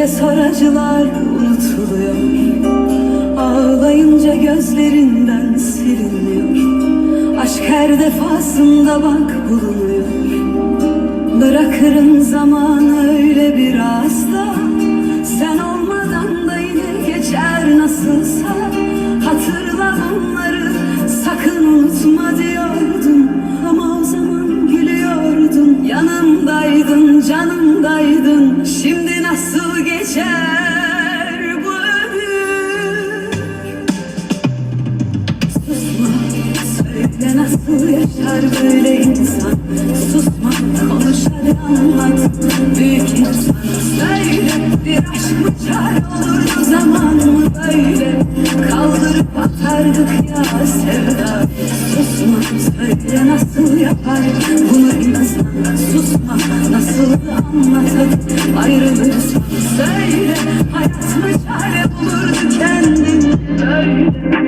Bize soracılar unutuluyor. Ağlayınca gözlerinden siliniyor Aşk her defasında bak bulunuyor. Bırakırım zamanı öyle biraz da Sen olmadan da yine geçer nasılsa. Hatırla onları sakın unutma diyordum. Ama o zaman gülüyordun Yanımdaydın canımdaydın. Şimdi yaşar böyle insan. Susma, konuş hadi anlat. Büyük insan. Söyle bir aşk mı çare olurdu zaman mı böyle? Kaldırıp atardık ya sevda. Susma, söyle nasıl yapar? Bunu insan Susma, nasıl anlat hadi ayrılırsan Söyle hayat mı çare bulurdu kendin böyle